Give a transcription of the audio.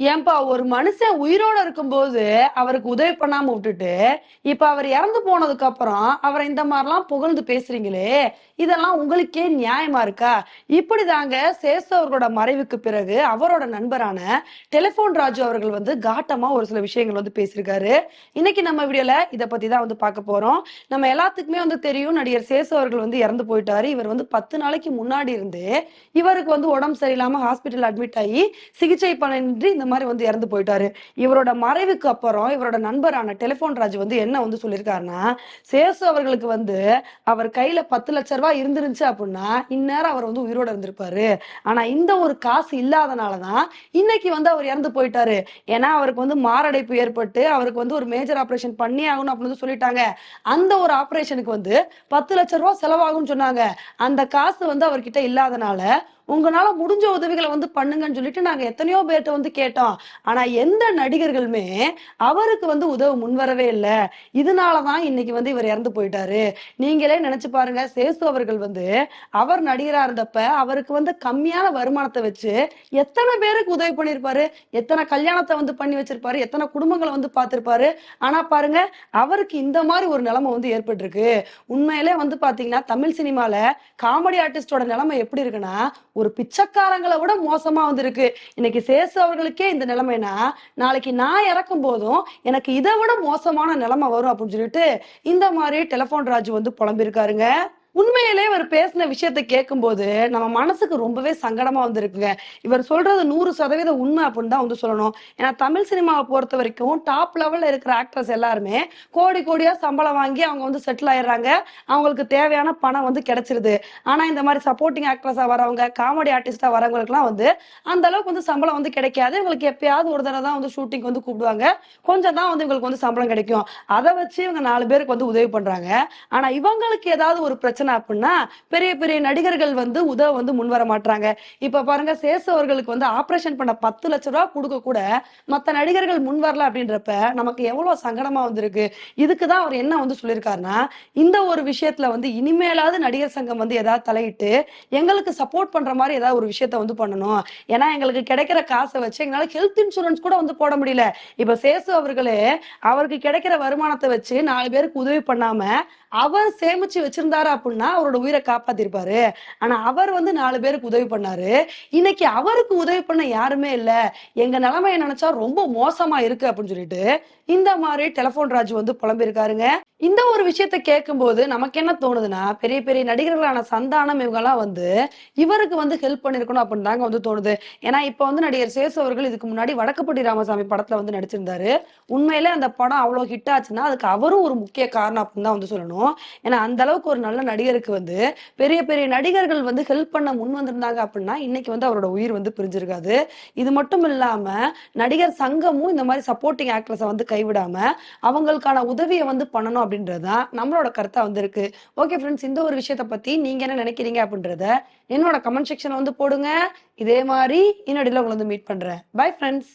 ஏன்பா ஒரு மனுஷன் உயிரோட இருக்கும்போது அவருக்கு உதவி பண்ணாம விட்டுட்டு இப்ப அவர் இறந்து போனதுக்கு அப்புறம் அவரை இந்த மாதிரிலாம் புகழ்ந்து பேசுறீங்களே இதெல்லாம் உங்களுக்கே நியாயமா இருக்கா? இப்படிதாங்க சேசு அவர்களோட மறைவுக்கு பிறகு அவரோட நண்பரான டெலிபோன் ராஜு அவர்கள் வந்து காட்டமா ஒரு சில விஷயங்கள் வந்து பேசியிருக்காரு. இன்னைக்கு நம்ம வீடியோல இதை பத்தி தான் வந்து பார்க்க போறோம். நம்ம எல்லாத்துக்குமே வந்து தெரியும் நடிகர் சேசு அவர்கள் வந்து இறந்து போயிட்டாரு. இவர் வந்து பத்து நாளைக்கு முன்னாடி இருந்து இவருக்கு வந்து உடம்பு சரியில்லாம ஹாஸ்பிட்டல் அட்மிட் ஆகி சிகிச்சை பலனின்றி இந்த மாதிரி வந்து இறந்து போயிட்டாரு. இவரோட மறைவுக்கு அப்புறம் இவரோட நண்பரான டெலிபோன் ராஜ் வந்து என்ன வந்து சொல்லியிருக்காருன்னா சேசு அவர்களுக்கு வந்து அவர் கையில பத்து லட்ச ரூபாய் இருந்துருந்துச்சு அப்படின்னா இந்நேரம் அவர் வந்து உயிரோட இருந்திருப்பாரு. ஆனா இந்த ஒரு காசு இல்லாதனாலதான் இன்னைக்கு வந்து அவர் இறந்து போயிட்டாரு. ஏன்னா அவருக்கு வந்து மாரடைப்பு ஏற்பட்டு அவருக்கு வந்து ஒரு மேஜர் ஆபரேஷன் பண்ணி ஆகணும் அப்படின்னு வந்து சொல்லிட்டாங்க. அந்த ஒரு ஆபரேஷனுக்கு வந்து பத்து லட்ச ரூபாய் செலவாகும்னு சொன்னாங்க. அந்த காசு வந்து அவர்கிட்ட இல்லாதனால உங்களால முடிஞ்ச உதவிகளை வந்து பண்ணுங்கன்னு சொல்லிட்டு நாங்க எத்தனையோ பேர்ட்ட வந்து கேட்டோம். ஆனா எந்த நடிகர்களுமே அவருக்கு வந்து உதவ முன்வரவே இல்லை. இதனாலதான் இன்னைக்கு வந்து இவர் இறந்து போயிட்டாரு. நீங்களே நினைச்சு பாருங்க சேசு அவர்கள் வந்து அவர் நடிகரா இருந்தப்ப அவருக்கு வந்து கம்மியான வருமானத்தை வச்சு எத்தனை பேருக்கு உதவி பண்ணியிருப்பாரு எத்தனை கல்யாணத்தை வந்து பண்ணி வச்சிருப்பாரு? எத்தனை குடும்பங்களை வந்து பார்த்திருப்பாரு? ஆனா பாருங்க அவருக்கு இந்த மாதிரி ஒரு நிலைமை வந்து ஏற்பட்டிருக்கு. உண்மையிலே வந்து பாத்தீங்கன்னா தமிழ் சினிமால காமெடி ஆர்டிஸ்டோட நிலைமை எப்படி இருக்குன்னா ஒரு பிச்சைக்காரங்களை விட மோசமா வந்திருக்கு. இன்னைக்கு சேசு அவர்களுக்கே இந்த நிலைமைனா நாளைக்கு நான் இறக்கும் போதும் எனக்கு இதை விட மோசமான நிலைமை வரும் அப்படின்னு சொல்லிட்டு இந்த மாதிரி டெலிபோன் ராஜு வந்து புலம்பிருக்காருங்க உண்மையிலே இவர் பேசின விஷயத்த கேட்கும்போது நம்ம மனசுக்கு ரொம்பவே சங்கடமா வந்திருக்குங்க. இவர் சொல்றது நூறு சதவீத உண்மை அப்படின்னு தான் வந்து சொல்லணும். ஏன்னா தமிழ் சினிமாவை பொறுத்த வரைக்கும் டாப் லெவல்ல இருக்கிற ஆக்டர்ஸ் எல்லாருமே கோடி கோடியா சம்பளம் வாங்கி அவங்க வந்து செட்டில் ஆயிடுறாங்க. அவங்களுக்கு தேவையான பணம் வந்து கிடைச்சிருது. ஆனா இந்த மாதிரி சப்போர்ட்டிங் ஆக்டர்ஸா வரவங்க காமெடி ஆர்டிஸ்டா வரவங்களுக்குலாம் வந்து அந்த அளவுக்கு வந்து சம்பளம் வந்து கிடைக்காது. இவங்களுக்கு எப்பயாவது ஒரு தடவை தான் வந்து ஷூட்டிங் வந்து கூப்பிடுவாங்க. கொஞ்சம் தான் வந்து இவங்களுக்கு வந்து சம்பளம் கிடைக்கும். அதை வச்சு இவங்க நாலு பேருக்கு வந்து உதவி பண்றாங்க. ஆனா இவங்களுக்கு ஏதாவது ஒரு பிரச்சனை பிரச்சனை அப்படின்னா பெரிய பெரிய நடிகர்கள் வந்து உதவ வந்து முன் வர மாட்டாங்க இப்ப பாருங்க சேசு அவர்களுக்கு வந்து ஆபரேஷன் பண்ண பத்து லட்ச ரூபா கொடுக்க கூட மத்த நடிகர்கள் முன் வரல அப்படின்றப்ப நமக்கு எவ்வளவு சங்கடமா வந்திருக்கு. இதுக்குதான் அவர் என்ன வந்து சொல்லியிருக்காருன்னா இந்த ஒரு விஷயத்துல வந்து இனிமேலாவது நடிகர் சங்கம் வந்து ஏதாவது தலையிட்டு எங்களுக்கு சப்போர்ட் பண்ற மாதிரி ஏதாவது ஒரு விஷயத்த வந்து பண்ணணும். ஏன்னா எங்களுக்கு கிடைக்கிற காசை வச்சு எங்களால ஹெல்த் இன்சூரன்ஸ் கூட வந்து போட முடியல. இப்ப சேசு அவர்களே அவருக்கு கிடைக்கிற வருமானத்தை வச்சு நாலு பேருக்கு உதவி பண்ணாம அவர் சேமிச்சு வச்சிருந்தாரு அப்படின்னு அப்படின்னா அவரோட உயிரை காப்பாத்திருப்பாரு. ஆனா அவர் வந்து நாலு பேருக்கு உதவி பண்ணாரு. இன்னைக்கு அவருக்கு உதவி பண்ண யாருமே இல்ல. எங்க நிலைமையை நினைச்சா ரொம்ப மோசமா இருக்கு அப்படின்னு சொல்லிட்டு இந்த மாதிரி டெலிபோன் ராஜ் வந்து புலம்பிருக்காருங்க இந்த ஒரு விஷயத்த கேட்கும்போது நமக்கு என்ன தோணுதுன்னா பெரிய பெரிய நடிகர்களான சந்தானம் இவங்க எல்லாம் வந்து இவருக்கு வந்து ஹெல்ப் பண்ணிருக்கணும் அப்படின்னு தாங்க வந்து தோணுது. ஏன்னா இப்ப வந்து நடிகர் சேசு அவர்கள் இதுக்கு முன்னாடி வடக்குப்பட்டி ராமசாமி படத்துல வந்து நடிச்சிருந்தாரு. உண்மையிலே அந்த படம் அவ்வளவு ஹிட் ஆச்சுன்னா அதுக்கு அவரும் ஒரு முக்கிய காரணம் அப்படின்னு தான் வந்து சொல்லணும். ஏன்னா அந்த அளவுக்கு ஒரு நல்ல நடிகர் நடிகருக்கு வந்து பெரிய பெரிய நடிகர்கள் வந்து ஹெல்ப் பண்ண முன் வந்திருந்தாங்க அப்படின்னா இன்னைக்கு வந்து அவரோட உயிர் வந்து பிரிஞ்சிருக்காது. இது மட்டும் இல்லாம நடிகர் சங்கமும் இந்த மாதிரி சப்போர்ட்டிங் ஆக்ட்ரஸை வந்து கைவிடாம அவங்களுக்கான உதவியை வந்து பண்ணணும் அப்படின்றதுதான் நம்மளோட கருத்தா வந்து இருக்கு. ஓகே ஃப்ரெண்ட்ஸ் இந்த ஒரு விஷயத்த பத்தி நீங்க என்ன நினைக்கிறீங்க அப்படின்றத என்னோட கமெண்ட் செக்ஷன் வந்து போடுங்க. இதே மாதிரி இன்னடியில் உங்களை வந்து மீட் பண்றேன். Bye friends